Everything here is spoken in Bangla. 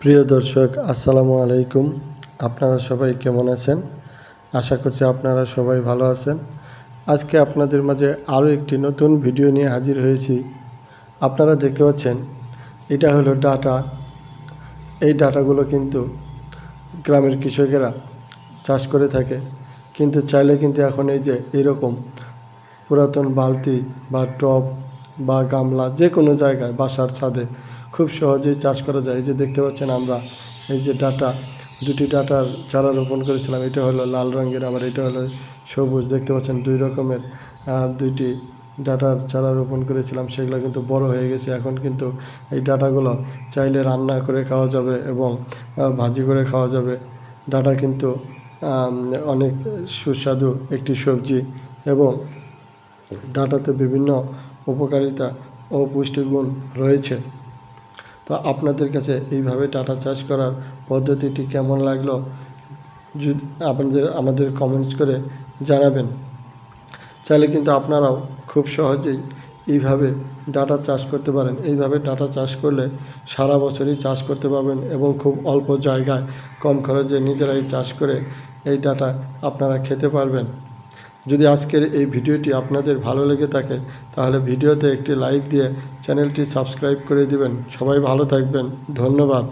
প্রিয় দর্শক, আসসালামু আলাইকুম। আপনারা সবাই কেমন আছেন? আশা করছি আপনারা সবাই ভালো আছেন। আজকে আপনাদের মাঝে আরও একটি নতুন ভিডিও নিয়ে হাজির হয়েছি। আপনারা দেখতে পাচ্ছেন, এটা হলো ডাটা। এই ডাটাগুলো কিন্তু গ্রামের কৃষকেরা চাষ করে থাকে। কিন্তু চাইলে কিন্তু এখন এই যে এরকম পুরাতন বালতি বা টব বা গামলা যে কোনো জায়গায়, বাসার ছাদে খুব সহজেই চাষ করা যায়। এই যে দেখতে পাচ্ছেন আমরা, এই যে ডাটা, দুটি ডাটার চারা রোপণ করেছিলাম। এটা হলো লাল রঙের, আবার এটা হলো সবুজ। দেখতে পাচ্ছেন দুই রকমের দুইটি ডাটার চারা রোপণ করেছিলাম। সেগুলো কিন্তু বড় হয়ে গেছে। এখন কিন্তু এই ডাটাগুলো চাইলে রান্না করে খাওয়া যাবে এবং ভাজি করে খাওয়া যাবে। ডাটা কিন্তু অনেক সুস্বাদু একটি সবজি এবং ডাটাতে বিভিন্ন উপকারিতা ও পুষ্টিগুণ রয়েছে। তো আপনাদের কাছে এইভাবে ডাটা চাষ করার পদ্ধতিটি কেমন লাগল? যদি আপনাদের, আমাদের কমেন্টস করে জানাবেন। চাইলে কিন্তু আপনারাও খুব সহজেই এইভাবে ডাটা চাষ করতে পারেন। এইভাবে ডাটা চাষ করলে সারা বছরই চাষ করতে পারবেন এবং খুব অল্প জায়গায় কম খরচে নিজেরাই চাষ করে এই ডাটা আপনারা খেতে পারবেন। যদি আজকের এই ভিডিওটি আপনাদের ভালো লেগে থাকে, তাহলে ভিডিওতে একটি লাইক দিয়ে চ্যানেলটি সাবস্ক্রাইব করে দিবেন। সবাই ভালো থাকবেন। ধন্যবাদ।